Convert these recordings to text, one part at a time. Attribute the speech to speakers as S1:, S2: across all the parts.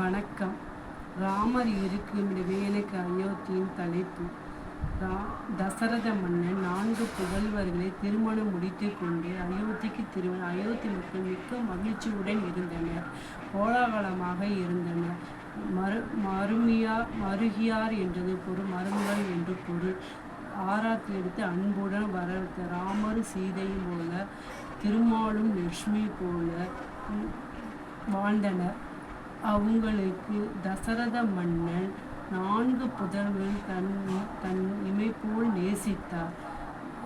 S1: வணக்கம். ராமர் இருக்கும் வேலைக்கு அயோத்தியின் தலைப்பு. ரா தசரத மன்னன் நான்கு புகழ்வர்களை திருமணம் முடித்து கொண்டு அயோத்திக்கு திருமணம் அயோத்தி மக்கள் மிக்க மகிழ்ச்சியுடன் இருந்தனர். கோலாகலமாக இருந்தனர். மறு மருமியார் மருகியார் என்றது பொருள் மருமகள் என்று பொருள். ஆராத்தி எடுத்து அன்புடன் வரவேற்ற ராமர் சீதையும் போல திருமாலும் லட்சுமி போல வாழ்ந்தனர். அவங்களுக்கு தசரத மன்னன் நான்கு புதல்கள் தன் தன் இமைப்போல் நேசித்தார்.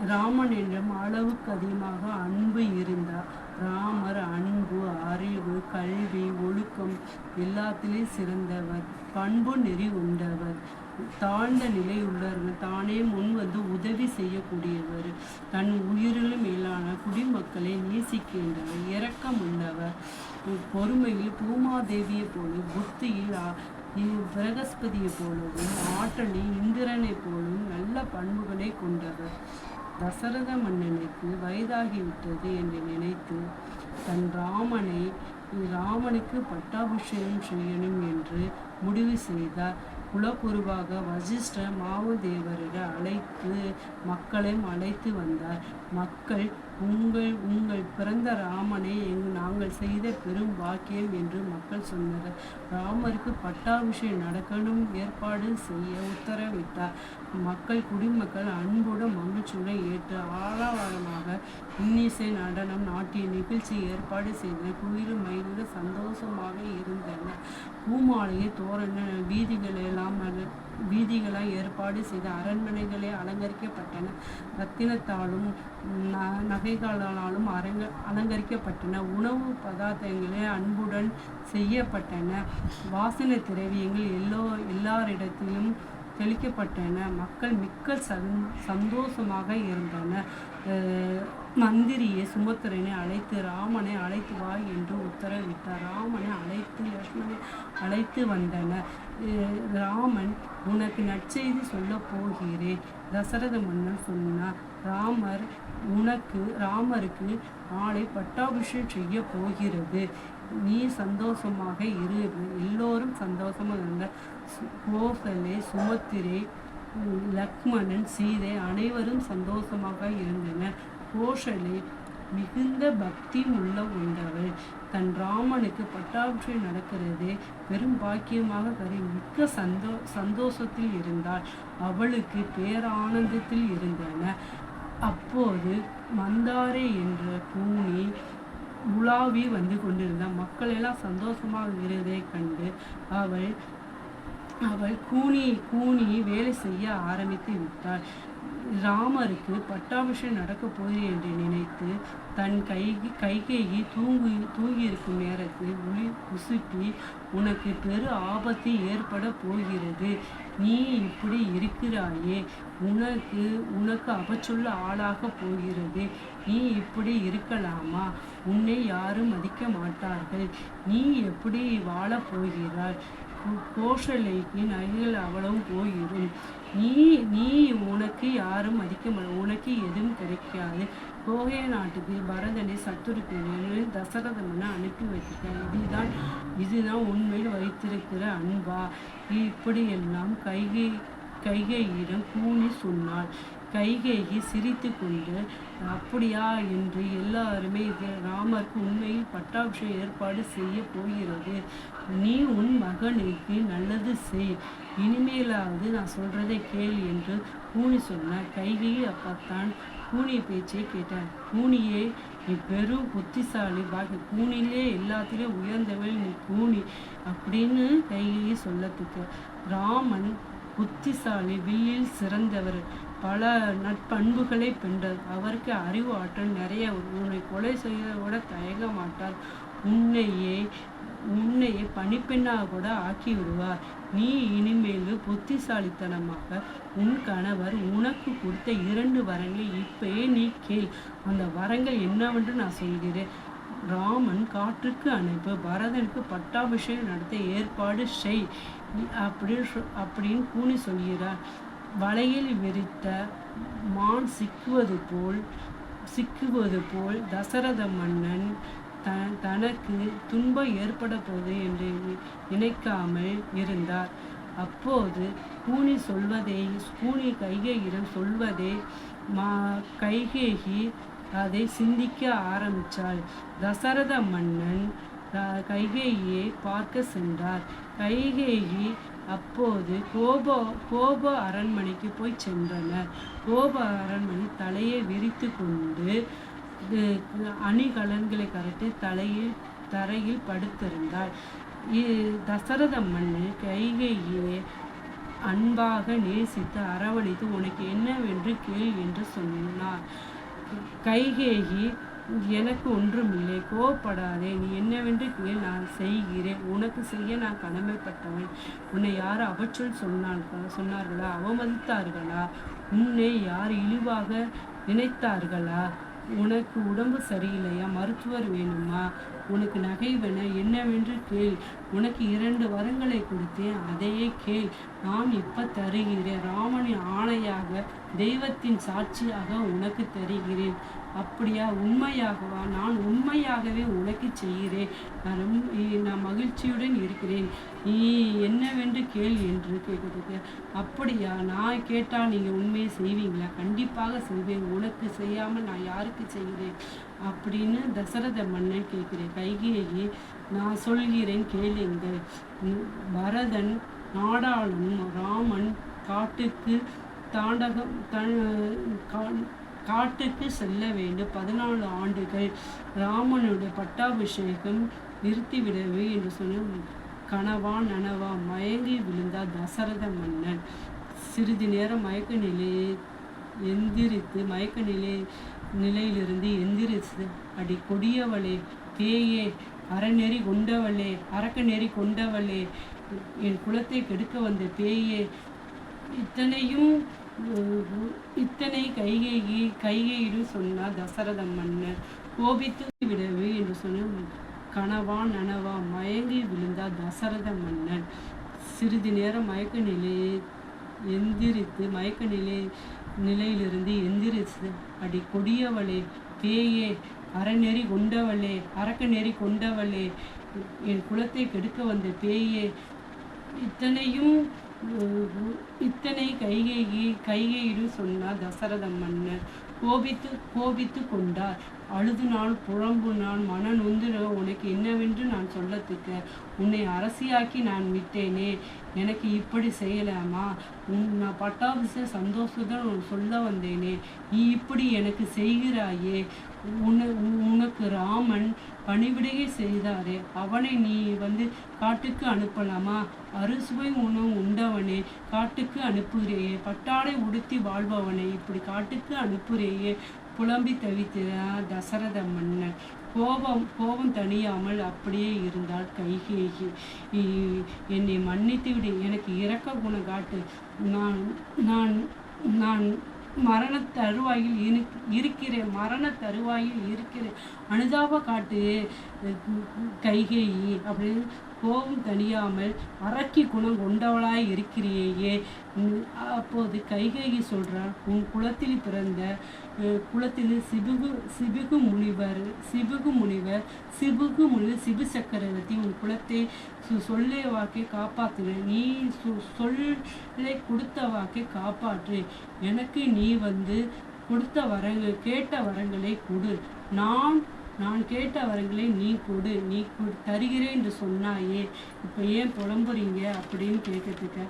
S1: ராமன் என்றும் அளவுக்கு அதிகமாக அன்பு இருந்தார். ராமர் அன்பு அறிவு கல்வி ஒழுக்கம் எல்லாத்திலையும் சிறந்தவர். பண்பு நெறி உண்டவர். தாழ்ந்த நிலை உள்ளவர்கள் தானே முன் வந்து உதவி செய்யக்கூடியவர். தன் உயிரிலும் மேலான குடிமக்களை நேசிக்கின்றவர் இரக்கம் உள்ளவர். பொறுமையில் பூமாதேவியை போல புத்தியில் பிரகஸ்பதியை போலவும் ஆற்றலில் இந்திரனைப் போலும் நல்ல பண்புகளை கொண்டவர். தசரத மன்னனுக்கு வயதாகிவிட்டது என்று நினைத்து தன் ராமனை ராமனுக்கு பட்டாபிஷேகம் செய்யணும் என்று முடிவு செய்தார். குலகுருவாக வசிஷ்ட மாவதேவரை அழைத்து மக்களையும் அழைத்து வந்தார். மக்கள் உங்கள் உங்கள் பிறந்த ராமனை எங் நாங்கள் செய்த பெரும் பாக்கியம் என்று மக்கள் சொன்னனர். ராமருக்கு பட்டாபிஷேகம் நடக்கணும் ஏற்பாடு செய்ய உத்தரவிட்டார். மக்கள் குடிமக்கள் அன்புடன் மகிழ்ச்சியுடன் ஏற்று ஆளாவாரமாக இன்னிசை நடனம் நாட்டிய நிகழ்ச்சி ஏற்பாடு செய்தனர். குளிரும் மயிலும் சந்தோஷமாக இருந்தனர். பூமாலையை தோரண வீதிகள் எல்லாம் வீதிகளாய் ஏற்பாடு செய்த அரண்மனைகளே அலங்கரிக்கப்பட்டன. ரத்தினத்தாலும் ந- நகைகளாலும் அரங்க அலங்கரிக்கப்பட்டன. உணவு பதார்த்தங்களே அன்புடன் செய்யப்பட்டன. வாசனை திரவியங்கள் எல்லோ எல்லாரிடத்திலும் தெளிக்கப்பட்டன. மக்கள் மிக்க சந் சந்தோஷமாக இருந்தன. மந்திரியை சுமத்திரனை அழைத்து ராமனை அழைத்து வா என்று உத்தரவிட்டார். ராமனை அழைத்து அழைத்து வந்தன. ராமன் உனக்கு நற்செய்தி சொல்ல போகிறேன். தசரத மன்னன் சொன்னார் ராமர் உனக்கு ராமருக்கு நாளை பட்டாபிஷேகம் செய்ய போகிறது. நீ சந்தோஷமாக இரு. எல்லோரும் சந்தோஷமாக இருந்த சு- கோசலே சுமத்திரை லக்மணன் சீதை அனைவரும் சந்தோஷமாக இருந்தனர். கோஷலே மிகுந்த பக்தி உள்ள உண்டவள் தன் ராமனுக்கு பட்டாபிஷேகம் நடக்கிறது. பெரும் பாக்கியமாக கருதி மிக்க சந்தோ சந்தோஷத்தில் இருந்தாள் அவளுக்கு பேரானந்தத்தில் இருந்தன. அப்போது மந்தாரே என்ற கூனி உலாவி வந்து கொண்டிருந்த மக்கள் எல்லாம் சந்தோஷமாக இருந்ததை கண்டு அவள் அவள் கூனி கூனி வேலை செய்ய ஆரம்பித்து விட்டாள். ராமருக்கு பட்டாபிஷேகம் நடக்கப் போகுது என்று நினைத்து தன் கை கைகேயி தூங்கி தூங்கியிருக்கும் நேரத்தில் உளி உசுப்பி உனக்கு பெரு ஆபத்து ஏற்பட போகிறது. நீ இப்படி இருக்கிறாயே. உனக்கு உனக்கு அபச்சொல்ல ஆளாக போகிறது. நீ இப்படி இருக்கலாமா? உன்னை யாரும் மதிக்க மாட்டார்கள். நீ எப்படி வாழப் போகிறாய்? கோஷலைக்கு நகைகள் அவ்வளவும் போயிடும் நீ நீ உனக்கு யாரும் மதிக்க மாட்ட உனக்கு எதுவும் கிடைக்காது. கோகை நாட்டுக்கு பரதனை சத்துருக்குன்னு தசரதமனை அனுப்பி வச்சிருக்கேன் இதுதான் இதுதான் உண்மையில் வைத்திருக்கிற அன்பா? இப்படியெல்லாம் கைகை கைகையிடம் கூனி சொன்னாள். கைகேயி சிரித்து கொண்டு அப்படியா என்று எல்லாருமே இது ராமருக்கு உண்மையில் பட்டாபிஷேகம் ஏற்பாடு செய்ய போகிறது. நீ உன் மகனுக்கு நல்லது செய். இனிமேலாவது நான் சொல்றதை கேள் என்று கூனி சொன்ன கைகையை அப்பத்தான் கூனி பேச்சை கேட்டார். கூனியே நீ பெரும் புத்திசாலி. பாக்கி கூனிலே எல்லாத்திலையும் உயர்ந்தவள் நீ கூனி அப்படின்னு கைகையை சொல்லத்துக்கு. ராமன் புத்திசாலி வில்லில் சிறந்தவர். பல நட்பண்புகளை பெற்றார். அவருக்கு அறிவு ஆற்றல் நிறைய. உன்னை கொலை செய்ய கூட தயங்க மாட்டார். உன்னையே உன்னையே பணிப்பெண்ணாக கூட ஆக்கி விடுவார் நீ இனிமேல் புத்திசாலித்தனமாக உன் கணவர் உனக்கு கொடுத்த இரண்டு வரங்களை இப்பயே நீ கேள். அந்த வரங்கள் என்னவென்று நான் சொல்கிறேன். ராமன் காற்றுக்கு அனுப்பு பரதனுக்கு பட்டாபிஷேகம் நடத்த ஏற்பாடு செய். அப்படின்னு அப்படின்னு கூனி சொல்கிறார். வலையில் விரித்த மான் சிக்குவது போல் சிக்குவது போல் தசரத மன்னன் த தனக்கு துன்பம் ஏற்பட போகுது என்று நினைக்காமல் இருந்தார். அப்போது கூனி சொல்வதை கூனி கைகேயிடம் சொல்வதை மா கைகேகி அதை சிந்திக்க ஆரம்பித்தாள் தசரத மன்னன் கைகேயியை பார்க்க சென்றார். கைகேயி அப்போது கோப கோப அரண்மனைக்கு போய் சென்றனர். கோப அரண்மனை தலையை விரித்து கொண்டு அணிகலன்களை கரட்டி தலையில் தரையில் படுத்திருந்தார் தசரத மன்னன் கைகையை அன்பாக நேசித்து அரவணைத்து உனக்கு என்னவென்று கேள் என்று சொன்னார். கைகேயி எனக்கு ஒன்றுமில்லை கோவப்படாதே. நீ என்னவென்று கேள் நான் செய்கிறேன். உனக்கு செய்ய நான் கடமைப்பட்டவன். உன்னை யார் அவச்சொல் சொன்னார்களா சொன்னார்களா? அவமதித்தார்களா? உன்னை யார் இழிவாக நினைத்தார்களா? உனக்கு உடம்பு சரியில்லையா? மருத்துவர் வேணுமா உனக்கு நகை வேண என்னவென்று கேள். உனக்கு இரண்டு வரங்களை கொடுத்தேன் அதையே கேள். நான் இப்ப தருகிறேன்? ராமனின் ஆணையாக தெய்வத்தின் சாட்சியாக உனக்கு தருகிறேன். அப்படியா? உண்மையாகவா? நான் உண்மையாகவே உனக்கு செய்கிறேன். நான் ரொம்ப- நான் மகிழ்ச்சியுடன் இருக்கிறேன். நீ என்னவென்று கேள் என்று கேட்குறதுக்கு அப்படியா? நான் கேட்டால் நீங்கள் உண்மையை செய்வீங்களா? கண்டிப்பாக செய்வேன். உனக்கு செய்யாமல் நான் யாருக்கு செய்கிறேன்? அப்படின்னு தசரத மன்னன் கேட்கிறேன் கைகேயி நான் சொல்கிறேன் கேளுங்கள் பரதன் நாடாளும் ராமன் காட்டுக்கு தாண்டகம் த- கா- காட்டுக்கு செல்ல வேண்டும். பதினாலு ஆண்டுகள் ராமனுடைய பட்டாபிஷேகம் நிறுத்திவிடவே என்று சொன்ன கனவா நனவா மயங்கி விழுந்தார் தசரத மன்னன். சிறிது நேரம் மயக்க நிலையை எந்திரித்து மயக்க நிலை நிலையிலிருந்து எந்திரித்து அடி கொடியவளே பேயே அறநெறி கொண்டவளே அரக்க நெறி கொண்டவளே என் குலத்தை கெடுக்க வந்த பேயே இத்தனையும் இத்தனை கைகேயி கைகேயிடம் சொன்னார் தசரத மன்னர் கோபித்து விடவே என்று சொன்ன கனவா நனவா மயங்கி விழுந்தார் தசரத மன்னன் சிறிது நேரம் மயக்க நிலையை எந்திரித்து மயக்க நிலை நிலையிலிருந்து எந்திரித்து அடி கொடியவளே பேயே அறநெறி கொண்டவளே அரக்க நெறி கொண்டவளே என் குலத்தை கெடுக்க வந்த பேயே இத்தனையும் இத்தனை கைகேயி கைகேயிடு சொன்னார் தசரத மன்னர். கோபித்து கோபித்து கொண்டார். அழுது நான் புழம்பு நான் மன நொந்துர உனக்கு என்னவென்று நான் சொல்லத்துக்க உன்னை அரசியாக்கி நான் விட்டேனே. எனக்கு இப்படி செய்யலாமா? உன் நான் பட்டாபிஷ சந்தோஷத்துடன் சொல்ல வந்தேனே. நீ இப்படி எனக்கு செய்கிறாயே. உன உனக்கு ராமன் பணிவிடையை செய்தாரே. அவனை நீ வந்து காட்டுக்கு அனுப்பலாமா? அறுசுவை உணவு உண்டவனே காட்டுக்கு அனுப்புகிறேயே. பட்டாடை உடுத்தி வாழ்பவனே இப்படி காட்டுக்கு அனுப்புகிறேயே. புலம்பி தவித்தார் தசரத மன்னன். கோபம் கோபம் தணியாமல் அப்படியே இருந்தாள் கைகேகி. என்னை மன்னித்து விடு எனக்கு இரக்க குணம் காட்டு. நான் நான் நான் மரண தருவாயில் இருக்கிறேன் மரண தருவாயில் இருக்கிறேன். அனுதாப காட்டு கைகேயி அப்படின்னு கோபம் தணியாமல் அரக்கி குணம் கொண்டவளாய் இருக்கிறியே. அப்போது கைகேயி சொல்றாள் உன் குலத்தில் பிறந்த அஹ், குலத்தில் சிபுகு சிபுகு முனிவர் சிபுகு முனிவர் சிபுகு முனிவர் சிபு சக்கரவர்த்தி உன் குலத்தை சு- வாக்கை காப்பாற்றுன நீ சொல்லை கொடுத்த வாக்கை காப்பாற்று. எனக்கு நீ வந்து கொடுத்த வரங்கள் கேட்ட வரங்களை கொடு. நான் நான் கேட்ட வரங்களை நீ கொடு நீ கொடு- தருகிறேன் என்று சொன்னாயே. இப்போ ஏன் புலம்புறீங்க அப்படின்னு கேட்கறதுக்கு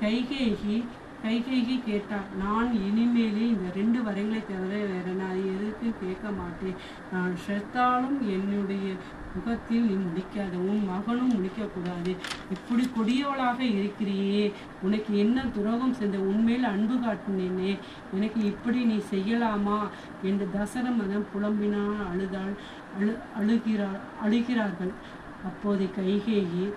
S1: கைகேகி கைகேகி கேட்டாள் நான் இனிமேலே இந்த ரெண்டு வரங்களை தவிர வேற நான் எதுக்கு கேட்க மாட்டேன். நான் செத்தாலும் என்னுடைய முகத்தில் நீ முடிக்காத உன் மகனும் முடிக்கக்கூடாது. இப்படி கொடியவளாக இருக்கிறியே. உனக்கு என்ன துரோகம் செய்த உண்மையில் அன்பு காட்டினேனே. எனக்கு இப்படி நீ செய்யலாமா? என்று தசர மதம் புலம்பினால் அழுதாள் அழு அழுகிறாள் அழுகிறார்கள். அப்போது கைகேகி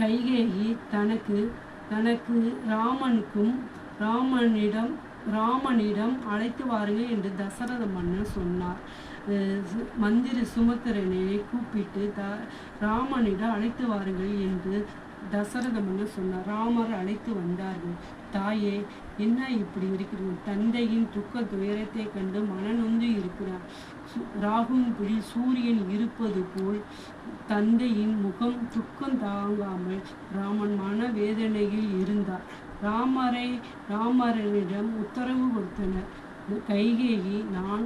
S1: கைகேகி தனக்கு தனக்கு ராமனுக்கும் ராமனிடம் ராமனிடம் அழைத்து வாருங்கள் என்று தசரத மன்னன் சொன்னார். மந்திரி சுமத்திரனை கூப்பிட்டு த ராமனிடம் அழைத்து வாருங்கள் என்று தசரத மன்னர் சொன்னார். ராமர் அழைத்து வந்தார்கள். தாயே என்ன இப்படி இருக்கிறது தந்தையின் துக்க துயரத்தை கண்டு மனநொந்து இருக்கிறார். சு- சூரியன் இருப்பது போல் தந்தையின் முகம் துக்கம் தாங்காமல் ராமன் மனவேதனையில் இருந்தார். ராமரை ராமரனிடம் உத்தரவு கொடுத்தனர். கைகேயி நான்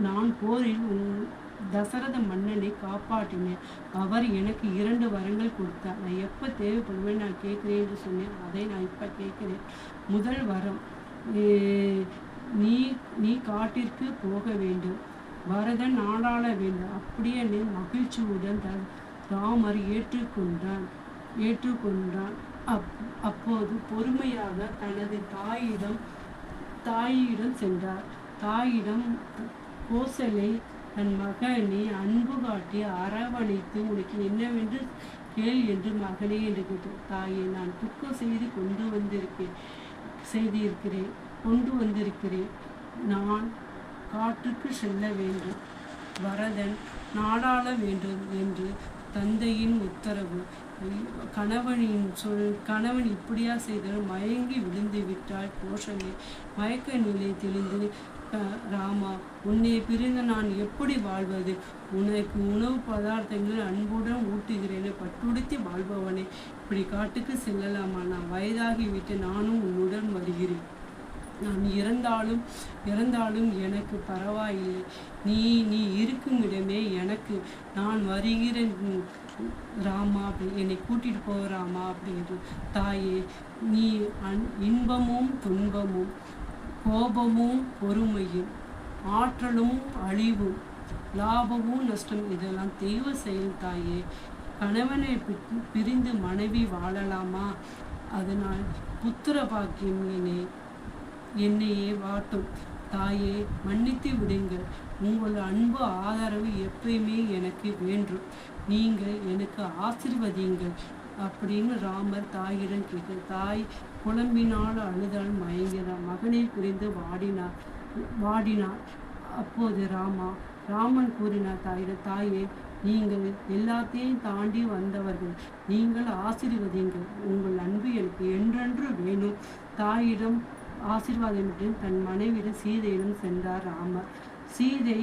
S1: நான் போரில் உன் தசரத மன்னனை காப்பாற்றினேன். அவர் எனக்கு இரண்டு வரங்கள் கொடுத்தார். நான் எப்போ தேவைப்படுவேன் நான் கேட்குறேன் என்று சொன்னேன். அதை நான் இப்போ கேட்குறேன். முதல் வரம் நீ நீ காட்டிற்கு போக வேண்டும். பரதன் நாடாள வேண்டும். அப்படியே நீ மகிழ்ச்சியுடன் த ராமர் ஏற்றுக்கொண்டான். ஏற்றுக்கொண்டான். அப் அப்போது பொறுமையாக தனது தாயிடம் தாயிடம் சென்றார். தாயிடம் கோசலை தன் மகனை அன்பு காட்டி அரவணைத்து உனக்கு என்னவென்று கேள் என்று மகனே என்று கேட்டார் தாயை நான் துக்கம் செய்து கொண்டு வந்திருக்கேன் செய்திருக்கிறேன் கொண்டு வந்திருக்கிறேன். நான் காட்டுக்கு செல்ல வேண்டும். வரதன் நாடாள வேண்டும் என்று தந்தையின் உத்தரவு. கணவனின் சொல் கணவன் இப்படியா செய்தால் மயங்கி விழுந்து விட்டாள் கோஷமே மயக்க நிலை தெளிந்து ராமா உன்னை பிரிந்து நான் எப்படி வாழ்வது? உனக்கு உணவு பதார்த்தங்கள் அன்புடன் ஊட்டுகிறேன் பட்டுடுத்தி வாழ்பவனே. இப்படி காட்டுக்கு செல்லலாமா? நான் வயதாகிவிட்டு நானும் உன்னுடன் வருகிறேன். நான் இறந்தாலும் இறந்தாலும் எனக்கு பரவாயில்லை. நீ நீ இருக்கும் இடமே எனக்கு. நான் வருகிறேன் உம், ராமா அப்படி என்னை கூட்டிட்டு போ ராமா அப்படின்னு தாயே நீ அன் இன்பமும் துன்பமும். கோபமும் பொறுமையும் ஆற்றலும் அழிவும் லாபமும் நஷ்டம் இதெல்லாம் தெய்வ செயல் தாயே. கணவனை பிரிந்து மனைவி வாழலாமா? அதனால் புத்திர பாக்கியம் என்னே என்னையே வாட்டும். தாயே மன்னித்து விடுங்கள். உங்கள் அன்பு ஆதரவு எப்பயுமே எனக்கு வேண்டும். நீங்கள் எனக்கு ஆசிர்வதியுங்கள் அப்படின்னு ராமர் தாயிடம் கேட்க தாய் குழம்பினால் அழுதால் மயங்கினார் மகனை புரிந்து வாடினார் வாடினார் அப்போது ராமா ராமன் கூறினார் தாயிடம் தாயே நீங்கள் எல்லாத்தையும் தாண்டி வந்தவர்கள். நீங்கள் ஆசீர்வதிங்கள் உங்கள் அன்பு எனக்கு என்றென்று வேணும். தாயிடம் ஆசீர்வாதமிட்டு தன் மனைவியிடம் சீதையிடம் சென்றார் ராமர். சீதை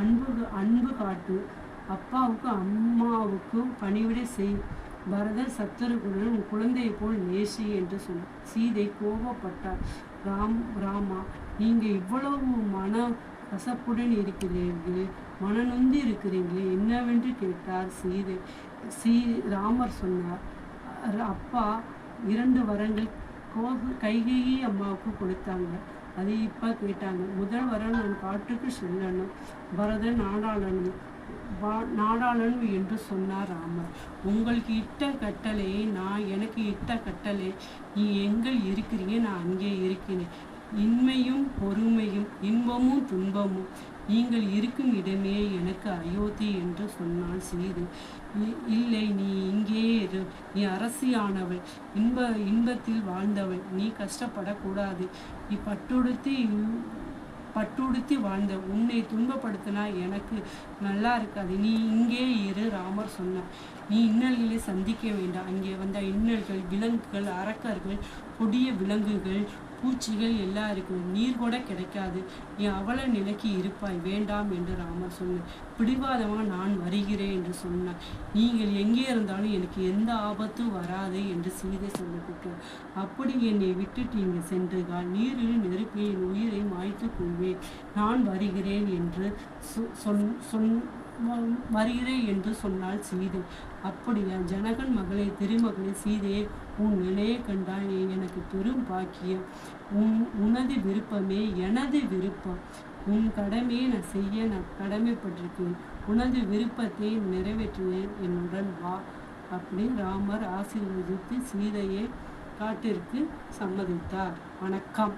S1: அன்பு அன்பு காட்டு. அப்பாவுக்கும் அம்மாவுக்கும் பணிவிடை செய். பரதர் சத்தருக்குடன் உன் குழந்தையை போல் நேசி என்று சொன்னார். சீதை கோபப்பட்டார். ராம் ராமா நீங்க இவ்வளவு மன கசப்புடன் இருக்கிறீர்கள் மனநொந்தி இருக்கிறீர்களே என்னவென்று கேட்டார் சீதை. சீ ராமர் சொன்னார் அப்பா இரண்டு வரங்கள் கோப கைகேயி அம்மாவுக்கு கொடுத்தாங்க. அது இப்போ கேட்டாங்க. முதல் வரம் நான் காட்டுக்கு செல்லணும். பரதன் நாடாளனும் வா- என்று சொன்னார் ராமர். உங்களுக்கு இட்ட கட்டளையை நான் எனக்கு இட்ட கட்டளை. நீ எங்கே இருக்கிறீங்க? நான் அங்கே இருக்கிறேன். இன்மையும் பொறுமையும் இன்பமும் துன்பமும். நீங்கள் இருக்கும் இடமே எனக்கு அயோத்தி என்று சொன்னால் சீது "இ- இல்லை நீ இங்கே இரு. நீ அரசியானவள். இன்ப இன்பத்தில் வாழ்ந்தவள். நீ கஷ்டப்படக்கூடாது. நீ பட்டுடுத்தி பட்டுடுத்தி வாழ்ந்த. உன்னை துன்பப்படுத்தினா எனக்கு நல்லா இருக்காது நீ இங்கே இரு ராமர் சொன்னார். நீ இன்னல்களை சந்திக்க வேண்டாம். அங்கே வந்த இன்னல்கள் விலங்குகள் அரக்கர்கள் கொடிய விலங்குகள் பூச்சிகள் எல்லாம் இருக்கும். நீர் கூட கிடைக்காது. நீ அவள நிலைக்கு இருப்பாய். வேண்டாம் என்று ராமர் சொன்னார். பிடிவாதமாக நான் வருகிறேன் என்று சொன்னார். நீங்கள் எங்கே இருந்தாலும் எனக்கு எந்த ஆபத்தும் வராது என்று சீதை சொல்லப்பட்டார் அப்படி என்னை விட்டுட்டு இங்கு சென்றுகால். நீரில் நெருப்பில் என் உயிரை மாய்த்து கொள்வேன். நான் வருகிறேன் என்று சொ- சொன் சொன் வருகிறேன் என்று சொன்னாள் சீதை. அப்படியா? ஜனகன் மகளே திருமகளே சீதையே உன் நிலையை கண்டால் நீ எனக்கு பெரும் பாக்கியம். உன் உனது விருப்பமே எனது விருப்பம். உன் கடமையை நான் செய்ய நான் கடமைப்பட்டிருக்கேன் உனது விருப்பத்தை நிறைவேற்றுவேன் என்னுடன் வா அப்படின்னு ராமர் ஆசீர்வதித்து சீதையை காட்டிற்கு சம்மதித்தார். வணக்கம்.